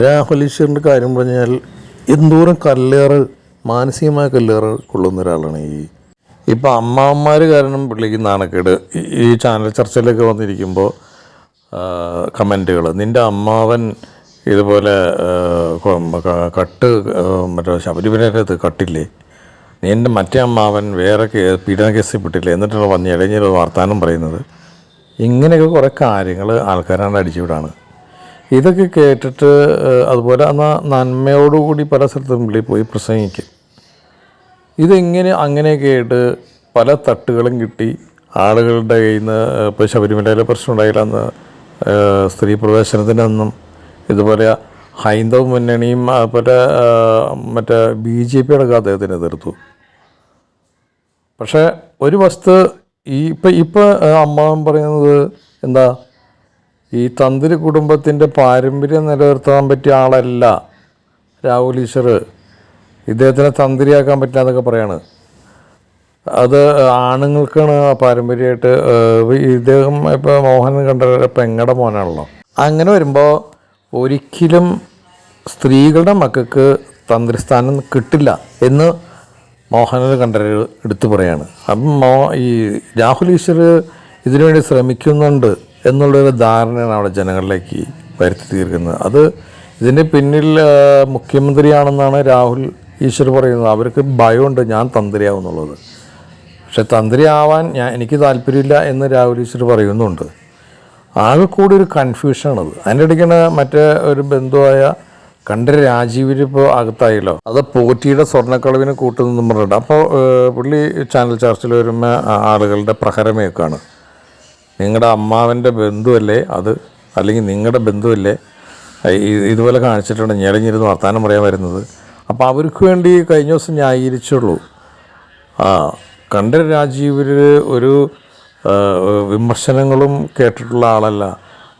രാഹുൽ ഈശ്വറിന്റെ കാര്യം പറഞ്ഞാൽ എന്തോരം കല്ലേറ് മാനസികമായ കല്ലേറ് കൊള്ളുന്ന ഒരാളാണ് ഈ. ഇപ്പം അമ്മാവന്മാർ കാരണം പുള്ളിക്ക് നാണക്കേട്. ഈ- ചാനൽ ചർച്ചയിലൊക്കെ വന്നിരിക്കുമ്പോൾ കമന്റുകൾ നിന്റെ അമ്മാവൻ ഇതുപോലെ കട്ട് മറ്റേ ശബരിമലത്ത് കട്ടില്ലേ? നിന്റെ മറ്റേ അമ്മാവൻ വേറെ പീഡന കേസിൽ പെട്ടില്ലേ? എന്നിട്ടുള്ള വന്ന് ഇടഞ്ഞൊരു വർത്തമാനം പറയുന്നത്. ഇങ്ങനെയൊക്കെ കുറേ കാര്യങ്ങൾ ആൾക്കാരാണ് അടിച്ചുവിടാണ്. ഇതൊക്കെ കേട്ടിട്ട് അതുപോലെ എന്നാൽ നന്മയോടുകൂടി പല സ്ഥലത്തും പുള്ളി പോയി പ്രസംഗിക്കും. ഇതെങ്ങനെ അങ്ങനെ കേട്ട് പല തട്ടുകളും കിട്ടി. ആളുകളുടെ കയ്യിൽ നിന്ന് ഇപ്പോൾ ശബരിമലയിലെ പ്രശ്നം ഉണ്ടായില്ല അന്ന് സ്ത്രീ പ്രവേശനത്തിനൊന്നും ഇതുപോലെ ഹൈന്ദവ മുന്നണിയും അതുപോലെ മറ്റേ ബി ജെ പിയുടെ അദ്ദേഹത്തിന് എതിർത്തു. പക്ഷേ ഒരു വസ്തു ഈ ഇപ്പം ഇപ്പം അമ്മാവൻ പറയുന്നത് എന്താ? ഈ തന്ത്രി കുടുംബത്തിന്റെ പാരമ്പര്യം നിലനിർത്താൻ പറ്റിയ ആളല്ല രാഹുൽ ഈശ്വർ. ഇദ്ദേഹത്തിനെ തന്ത്രിയാക്കാൻ പറ്റില്ല എന്നൊക്കെ പറയാണ്. അത് ആണുങ്ങൾക്കാണ് പാരമ്പര്യമായിട്ട് ഇദ്ദേഹം ഇപ്പോൾ മോഹൻ കണ്ട പെങ്ങടെ മോനാണല്ലോ. അങ്ങനെ വരുമ്പോൾ ഒരിക്കലും സ്ത്രീകളുടെ മക്കൾക്ക് തന്ത്രിസ്ഥാനം കിട്ടില്ല എന്ന് മോഹനൽ കണ്ടര് എടുത്തു പറയാണ്. അപ്പം മോ ഈ രാഹുൽ ഈശ്വർ ഇതിനുവേണ്ടി ശ്രമിക്കുന്നുണ്ട്. എന്നുള്ളൊരു ധാരണയാണ് അവിടെ ജനങ്ങളിലേക്ക് വരുത്തി തീർക്കുന്നത് അത് ഇതിന്റെ പിന്നിൽ മുഖ്യമന്ത്രിയാണെന്നാണ് രാഹുൽ ഈശ്വർ പറയുന്നത്. അവർക്ക് ഭയമുണ്ട് ഞാൻ തന്ത്രിയാവും എന്നുള്ളത്. പക്ഷെ തന്ത്രിയാവാൻ ഞാൻ എനിക്ക് താല്പര്യമില്ല എന്ന് രാഹുൽ ഈശ്വർ പറയുന്നുണ്ട്. ആകെ കൂടി ഒരു കൺഫ്യൂഷനാണത്. അതിന്റെ ഇടയ്ക്കാണ് മറ്റേ ഒരു ബന്ധുവായ കണ്ട രാജീവിന് ഇപ്പോൾ അകത്തായല്ലോ. അത് പോറ്റിയുടെ സ്വർണക്കളവിന് കൂട്ടുന്നെന്നും പറഞ്ഞിട്ട്. അപ്പോൾ പുള്ളി ചാനൽ ചർച്ചയിൽ വരുമ്പോൾ ആളുകളുടെ പ്രഹരമേക്കാണ് നിങ്ങളുടെ അമ്മാവന്റെ ബന്ധുവല്ലേ അത്? അല്ലെങ്കിൽ നിങ്ങളുടെ ബന്ധുവല്ലേ? ഇതുപോലെ കാണിച്ചിട്ടുണ്ട്. ഞെളിഞ്ഞിരുന്ന് വർത്തമാനം പറയാൻ വരുന്നത്. അപ്പോൾ അവർക്ക് വേണ്ടി കഴിഞ്ഞ ദിവസം ന്യായീകരിച്ചുള്ളൂ. ആ കണ്ട രാജീവിൽ ഒരു വിമർശനങ്ങളും കേട്ടിട്ടുള്ള ആളല്ല.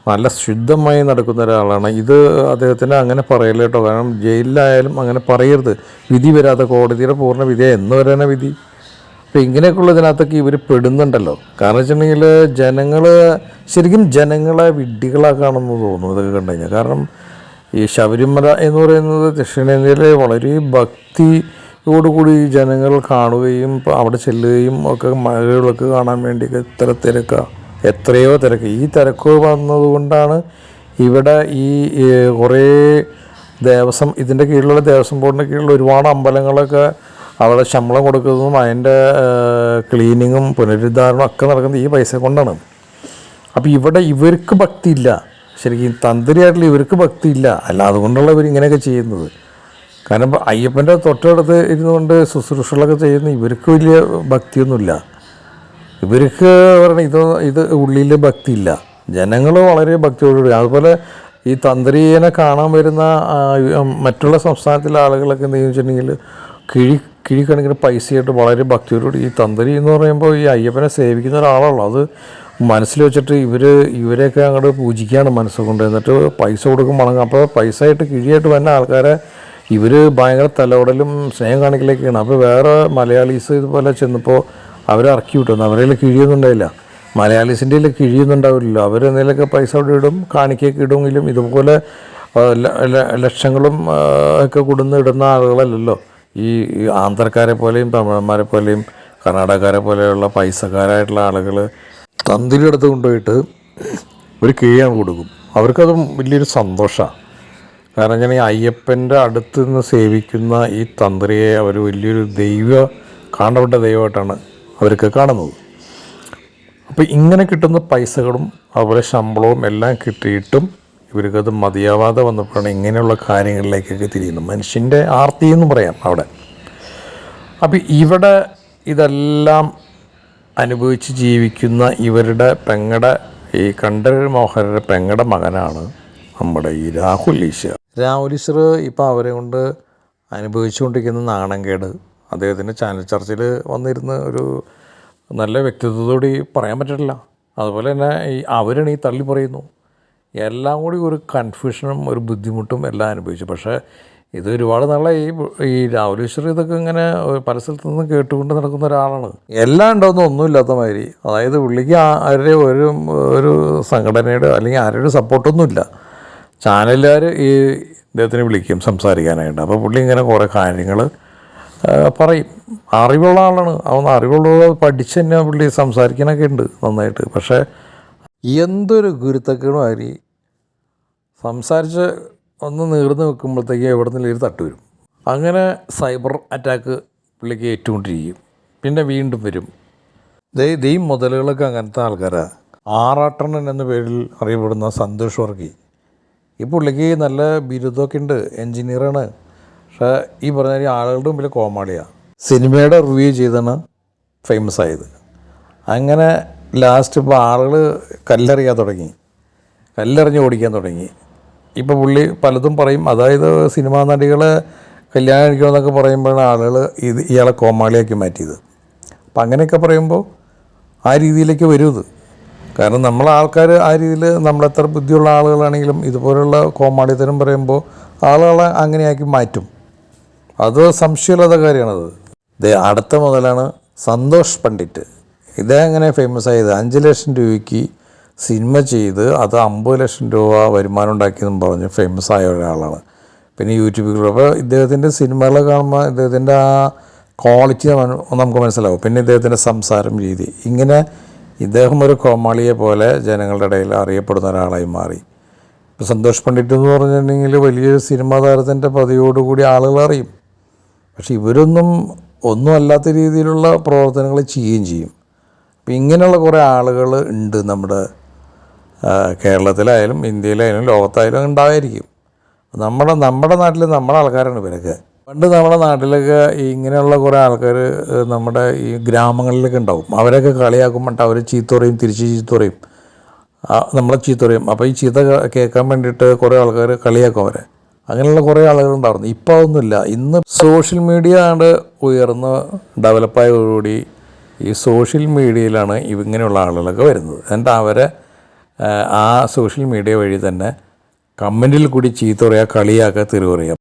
നല്ല ശുദ്ധമായി നടക്കുന്ന ഒരാളാണ്. ഇത് അദ്ദേഹത്തിന് അങ്ങനെ പറയല്ല കേട്ടോ. കാരണം ജയിലിലായാലും അങ്ങനെ പറയരുത്. വിധി വരാതെ കോടതിയുടെ പൂർണ വിധിയാണ് എന്ന് വരാനാണ് വിധി. അപ്പോൾ ഇങ്ങനെയൊക്കെയുള്ള ഇതിനകത്തൊക്കെ ഇവർ പെടുന്നുണ്ടല്ലോ. കാരണം വെച്ചിട്ടുണ്ടെങ്കിൽ ജനങ്ങൾ ശരിക്കും ജനങ്ങളെ വിഡ്ഢികളാക്കാണെന്ന് തോന്നുന്നു ഇതൊക്കെ കണ്ടു കഴിഞ്ഞാൽ. കാരണം ഈ ശബരിമല എന്ന് പറയുന്നത് ദക്ഷിണേന്ത്യയിലെ വളരെ ഭക്തിയോടുകൂടി ജനങ്ങൾ കാണുകയും അവിടെ ചെല്ലുകയും ഒക്കെ മഴകളൊക്കെ കാണാൻ വേണ്ടിയൊക്കെ ഇത്ര തിരക്കാ. എത്രയോ തിരക്ക്. ഈ തിരക്ക് വന്നതുകൊണ്ടാണ് ഇവിടെ ഈ കുറേ ദേവസ്വം ഇതിന്റെ കീഴിലുള്ള ദേവസ്വം ബോർഡിന്റെ കീഴിലുള്ള ഒരുപാട് അമ്പലങ്ങളൊക്കെ അവിടെ ശമ്പളം കൊടുക്കുന്നതും അതിന്റെ ക്ലീനിങ്ങും പുനരുദ്ധാരണവും ഒക്കെ നടക്കുന്നത് ഈ പൈസ കൊണ്ടാണ്. അപ്പോൾ ഇവിടെ ഇവർക്ക് ഭക്തിയില്ല. ശരിക്കും തന്ത്രിയായിട്ടുള്ള ഇവർക്ക് ഭക്തിയില്ല. അല്ല അതുകൊണ്ടുള്ള ഇവർ ഇങ്ങനെയൊക്കെ ചെയ്യുന്നത്. കാരണം അയ്യപ്പന്റെ തൊട്ടടുത്ത് ഇരുന്നുകൊണ്ട് ശുശ്രൂഷകളൊക്കെ ചെയ്യുന്ന ഇവർക്ക് വലിയ ഭക്തിയൊന്നുമില്ല. ഇവർക്ക് പറയണ ഇത് ഇത് ഉള്ളിൽ ഭക്തിയില്ല. ജനങ്ങൾ വളരെ ഭക്തിയോടുകൂടി. അതുപോലെ ഈ തന്ത്രീയനെ കാണാൻ വരുന്ന മറ്റുള്ള സംസ്ഥാനത്തിലെ ആളുകളൊക്കെ എന്താ വെച്ചിട്ടുണ്ടെങ്കിൽ കിഴി കിഴിക്കണക്കിന് പൈസയായിട്ട് വളരെ ഭക്തിയോടുകൂടി ഈ തന്ത്രി എന്ന് പറയുമ്പോൾ ഈ അയ്യപ്പനെ സേവിക്കുന്ന ഒരാളാണല്ലോ. അത് മനസ്സിൽ വെച്ചിട്ട് ഇവർ ഇവരെയൊക്കെ അങ്ങോട്ട് പൂജിക്കുകയാണ് മനസ്സുകൊണ്ട്. എന്നിട്ട് പൈസ കൊടുക്കും മടങ്ങും. അപ്പോൾ പൈസ ആയിട്ട് കിഴിയായിട്ട് വന്ന ആൾക്കാരെ ഇവർ ഭയങ്കര തലോടലും സ്നേഹം കാണിക്കലൊക്കെയാണ്. അപ്പോൾ വേറെ മലയാളീസ് ഇതുപോലെ ചെന്നപ്പോൾ അവരെ ഇറക്കി വിട്ടു. അവരെ കിഴിയൊന്നും ഉണ്ടായില്ല. മലയാളീസിന്റെ കിഴിയൊന്നും ഉണ്ടാവില്ലല്ലോ. അവരെന്തെങ്കിലുമൊക്കെ പൈസ അവിടെ ഇടും കാണിക്കൊക്കെ ഇടുമെങ്കിലും ഇതുപോലെ ലക്ഷങ്ങളും ഒക്കെ കൊടുന്ന് ഇടുന്ന ആളുകളല്ലല്ലോ. ഈ ആന്ധ്രക്കാരെ പോലെയും തമിഴന്മാരെ പോലെയും കർണാടകക്കാരെ പോലെയുള്ള പൈസക്കാരായിട്ടുള്ള ആളുകൾ തന്തിരി എടുത്ത് കൊണ്ടുപോയിട്ട് ഒരു കിഴിയാണ് കൊടുക്കും. അവർക്കത് വലിയൊരു സന്തോഷമാണ് കാരണം ഞാൻ ഈ അയ്യപ്പന്റെ അടുത്ത് നിന്ന് സേവിക്കുന്ന ഈ തന്ത്രിയെ അവർ വലിയൊരു ദൈവ കാണപ്പെട്ട ദൈവമായിട്ടാണ് അവർക്ക് കാണുന്നത്. അപ്പോൾ ഇങ്ങനെ കിട്ടുന്ന പൈസകളും അതുപോലെ ശമ്പളവും എല്ലാം കിട്ടിയിട്ടും ഇവർക്കത് മതിയാവാതെ വന്നപ്പോഴാണ് ഇങ്ങനെയുള്ള കാര്യങ്ങളിലേക്കൊക്കെ തിരിയുന്നത്. മനുഷ്യന്റെ ആർത്തി എന്ന് പറയാം അവിടെ. അപ്പോൾ ഇവിടെ ഇതെല്ലാം അനുഭവിച്ച് ജീവിക്കുന്ന ഇവരുടെ പെങ്ങടെ ഈ കണ്ഠരർ മോഹനരുടെ പെങ്ങടെ മകനാണ് നമ്മുടെ ഈ രാഹുൽ ഈശ്വർ. രാഹുൽ ഈശ്വർ ഇപ്പോൾ അവരെ കൊണ്ട് അനുഭവിച്ചുകൊണ്ടിരിക്കുന്ന നാണംകേട് അദ്ദേഹത്തിന്റെ ചാനൽ ചർച്ചയിൽ വന്നിരുന്ന ഒരു നല്ല വ്യക്തിത്വത്തോടെ പറയാൻ പറ്റില്ല. അതുപോലെ തന്നെ ഈ അവരാണ് ഈ തള്ളി പറയുന്നു. എല്ലാം കൂടി ഒരു കൺഫ്യൂഷനും ഒരു ബുദ്ധിമുട്ടും എല്ലാം അനുഭവിച്ചു. പക്ഷേ ഇത് ഒരുപാട് നല്ല ഈ ഈ രാഹുൽ ഇതൊക്കെ ഇങ്ങനെ പല സ്ഥലത്തു നിന്ന് കേട്ടുകൊണ്ട് നടക്കുന്ന ഒരാളാണ്. എല്ലാം ഉണ്ടോയെന്ന് ഒന്നുമില്ലാത്ത മാതിരി. അതായത് പുള്ളിക്ക് ആരുടെ ഒരു ഒരു സംഘടനയുടെ അല്ലെങ്കിൽ ആരുടെ സപ്പോർട്ടൊന്നുമില്ല. ചാനലുകാർ ഈ ഇദ്ദേഹത്തിനെ വിളിക്കും സംസാരിക്കാനായിട്ട്. അപ്പോൾ പുള്ളി ഇങ്ങനെ കുറേ കാര്യങ്ങൾ പറയും. അറിവുള്ള ആളാണ്. അവൻ അറിവുള്ള പഠിച്ച് തന്നെ പുള്ളി സംസാരിക്കാനൊക്കെ ഉണ്ട് നന്നായിട്ട്. പക്ഷേ എന്തൊരു ഗുരുത്തക്കേടുമായി സംസാരിച്ച് ഒന്ന് നീർന്ന് വെക്കുമ്പോഴത്തേക്ക് എവിടെ ഒരു തട്ട് വരും. അങ്ങനെ സൈബർ അറ്റാക്ക് പുള്ളിക്ക് ഏറ്റുകൊണ്ടിരിക്കും പിന്നെ വീണ്ടും വരും. ദൈ ദൈവം മുതലുകളൊക്കെ അങ്ങനത്തെ ആൾക്കാരാണ് ആറാട്ടണ്ണൻ എന്ന പേരിൽ അറിയപ്പെടുന്ന സന്തോഷ് വർഗി ഈ പുള്ളിക്ക് നല്ല ബിരുദമൊക്കെ ഉണ്ട്. എൻജിനീയറാണ് പക്ഷേ ഈ പറഞ്ഞ ആളുകളുടെ മുമ്പിൽ കോമാളിയാണ് സിനിമയുടെ റിവ്യൂ ചെയ്താണ് ഫേമസ് ആയത്. അങ്ങനെ ലാസ്റ്റ് ഇപ്പോൾ ആളുകൾ കല്ലെറിയാൻ തുടങ്ങി. കല്ലെറിഞ്ഞ് ഓടിക്കാൻ തുടങ്ങി. ഇപ്പോൾ പുള്ളി പലതും പറയും. അതായത് സിനിമാ നടികളെ കല്യാണം കഴിക്കണമെന്നൊക്കെ പറയുമ്പോഴാണ് ആളുകൾ ഇത് ഇയാളെ കോമാളിയാക്കി മാറ്റിയത്. അപ്പം അങ്ങനെയൊക്കെ പറയുമ്പോൾ ആ രീതിയിലേക്ക് വരും ഇത് കാരണം നമ്മളെ ആൾക്കാർ ആ രീതിയിൽ നമ്മളെത്ര ബുദ്ധിയുള്ള ആളുകളാണെങ്കിലും ഇതുപോലുള്ള കോമാളിത്തരം പറയുമ്പോൾ ആളുകളെ അങ്ങനെയാക്കി മാറ്റും. അത് സംശയമില്ലാത്ത കാര്യമാണത്. അടുത്ത മുതലാണ് സന്തോഷ് പണ്ഡിറ്റ്. ഇദ്ദേഹം എങ്ങനെ ഫേമസ് ആയത് അഞ്ച് ലക്ഷം രൂപയ്ക്ക് സിനിമ ചെയ്ത് അത് അമ്പത് ലക്ഷം രൂപ വരുമാനം ഉണ്ടാക്കിയെന്നും പറഞ്ഞ് ഫേമസ് ആയ ഒരാളാണ്. പിന്നെ യൂട്യൂബിൽ അപ്പോൾ ഇദ്ദേഹത്തിന്റെ സിനിമകൾ കാണുമ്പോൾ ഇദ്ദേഹത്തിന്റെ ആ ക്വാളിറ്റി നമുക്ക് മനസ്സിലാവും. പിന്നെ ഇദ്ദേഹത്തിന്റെ സംസാരം രീതി. ഇങ്ങനെ ഇദ്ദേഹം ഒരു കോമാളിയെ പോലെ ജനങ്ങളുടെ ഇടയിൽ അറിയപ്പെടുന്ന ഒരാളായി മാറി. ഇപ്പോൾ സന്തോഷ് പണ്ഡിറ്റ് എന്ന് പറഞ്ഞിട്ടുണ്ടെങ്കിൽ വലിയൊരു സിനിമാ താരത്തിന്റെ പതിയോടുകൂടി ആളുകൾ അറിയും. പക്ഷെ ഇവരൊന്നും ഒന്നും അല്ലാത്ത രീതിയിലുള്ള പ്രവർത്തനങ്ങൾ ചെയ്യുകയും ചെയ്യും. അപ്പം ഇങ്ങനെയുള്ള കുറേ ആളുകൾ ഉണ്ട് നമ്മുടെ കേരളത്തിലായാലും ഇന്ത്യയിലായാലും ലോകത്തായാലും ഉണ്ടായിരിക്കും. നമ്മുടെ നമ്മുടെ നാട്ടിൽ നമ്മുടെ ആൾക്കാരാണ് ഇവരൊക്കെ. പണ്ട് നമ്മുടെ നാട്ടിലൊക്കെ ഇങ്ങനെയുള്ള കുറേ ആൾക്കാർ നമ്മുടെ ഈ ഗ്രാമങ്ങളിലൊക്കെ ഉണ്ടാവും. അവരൊക്കെ കളിയാക്കുമ്പോൾ അവർ ചീത്തുറയും തിരിച്ച് ചീത്തുറയും നമ്മളെ ചീത്തുറയും അപ്പോൾ ഈ ചീത്ത കേൾക്കാൻ വേണ്ടിയിട്ട് കുറേ ആൾക്കാർ കളിയാക്കും അവരെ. അങ്ങനെയുള്ള കുറേ ആളുകൾ ഉണ്ടായിരുന്നു. ഇപ്പോൾ അതൊന്നുമില്ല. ഇന്ന് സോഷ്യൽ മീഡിയ ആണ് ഉയർന്ന് ഡെവലപ്പായതോടുകൂടി ഈ സോഷ്യൽ മീഡിയയിലാണ് ഇങ്ങനെയുള്ള ആളുകളൊക്കെ വരുന്നത്. എന്നിട്ട് അവരെ ആ, സോഷ്യൽ മീഡിയ വഴി തന്നെ കമന്റിൽ കൂടി ചീത്ത പറയുക കളിയാക്കുക തെറി